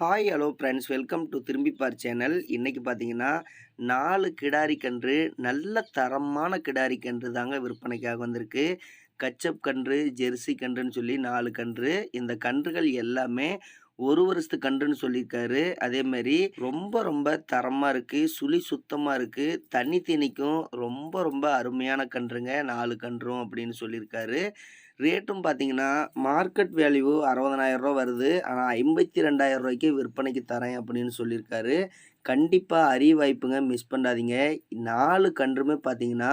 Hi hello friends welcome to Thirumbippar channel இன்றைக்கி பார்த்தீங்கன்னா நாலு கிடாரி கன்று நல்ல தரமான கிடாரி கன்று தாங்க விற்பனைக்காக வந்திருக்கு. கச்சப் கன்று ஜெர்சி கன்றுன்னு சொல்லி நாலு கன்று. இந்த கன்றுகள் எல்லாமே ஒரு வருஷத்து கன்றுன்னு சொல்லியிருக்காரு. அதேமாரி ரொம்ப ரொம்ப தரமாக இருக்குது சுழி சுத்தமாக இருக்குது தண்ணி தீனிக்கும் ரொம்ப ரொம்ப அருமையான கன்றுங்க நாலு கன்றும் அப்படின்னு சொல்லியிருக்காரு. ரேட்டும் பார்த்தீங்கன்னா மார்க்கெட் வேல்யூ அறுபதனாயிரம் ரூபா வருது. ஆனால் ஐம்பத்தி ரெண்டாயிரம் ரூபாய்க்கு விற்பனைக்கு தரேன் அப்படின்னு சொல்லியிருக்காரு கண்டிப்பாக அரிய வாய்ப்புங்க மிஸ் பண்ணாதீங்க. நாலு கன்றுமே பார்த்தீங்கன்னா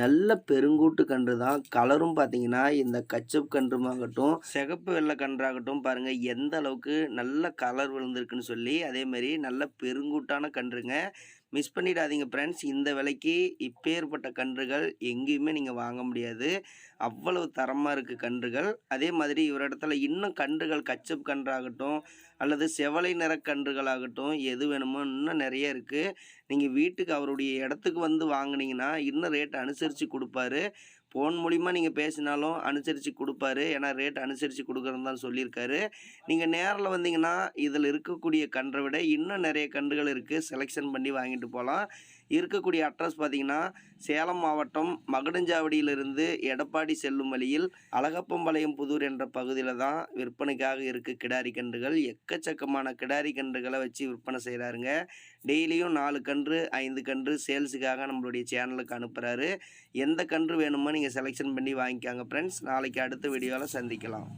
நல்ல பெருங்கூட்டு கன்று தான். கலரும் பார்த்தீங்கன்னா இந்த கச்சப் கன்றுமாகட்டும் சிகப்பு வெள்ளை கன்றாகட்டும் பாருங்கள் எந்த அளவுக்கு நல்ல கலர் விழுந்திருக்குன்னு சொல்லி அதேமாரி நல்ல பெருங்கூட்டான கன்றுங்க. மிஸ் பண்ணிடாதீங்க ஃப்ரெண்ட்ஸ் இந்த விலைக்கு இப்பேற்பட்ட கன்றுகள் எங்கேயுமே நீங்கள் வாங்க முடியாது. அவ்வளவு தரமாக இருக்குது கன்றுகள். அதே மாதிரி இவர் இடத்துல இன்னும் கன்றுகள் கச்சப் கன்றாகட்டும் அல்லது செவலை நிற கன்றுகளாகட்டும் எது வேணுமோ இன்னும் நிறைய இருக்குது நீங்கள் வீட்டுக்கு அவருடைய இடத்துக்கு வந்து வாங்கினீங்கன்னா இன்னும் ரேட் அனுசரித்து கொடுப்பாரு. ஃபோன் மூலிமா நீங்கள் பேசினாலும் அனுசரித்து கொடுப்பாரு. ஏன்னா ரேட் அனுசரித்து கொடுக்குறன்னு தான் சொல்லியிருக்காரு. நீங்கள் நேரில் வந்தீங்கன்னா இதில் இருக்கக்கூடிய கன்றை விட இன்னும் நிறைய கன்றுகள் இருக்குது செலெக்ஷன் பண்ணி வாங்கிட்டு போகலாம். இருக்கக்கூடிய அட்ரஸ் பார்த்தீங்கன்னா சேலம் மாவட்டம் மகுடஞ்சாவடியிலிருந்து எடப்பாடி செல்லும் வழியில் அழகப்பம்பாளையம் புதூர் என்ற பகுதியில் தான் விற்பனைக்காக இருக்குது கிடாரி கன்றுகள். எக்கச்சக்கமான கிடாரி கன்றுகளை வச்சு விற்பனை செய்கிறாருங்க டெய்லியும் நாலு கன்று ஐந்து கன்று சேல்ஸுக்காக நம்மளுடைய சேனலுக்கு அனுப்புகிறாரு எந்த கன்று வேணுமோ நீங்கள் செலெக்ஷன் பண்ணி வாங்கிக்காங்க ஃப்ரெண்ட்ஸ் நாளைக்கு அடுத்த வீடியோவில் சந்திக்கலாம்.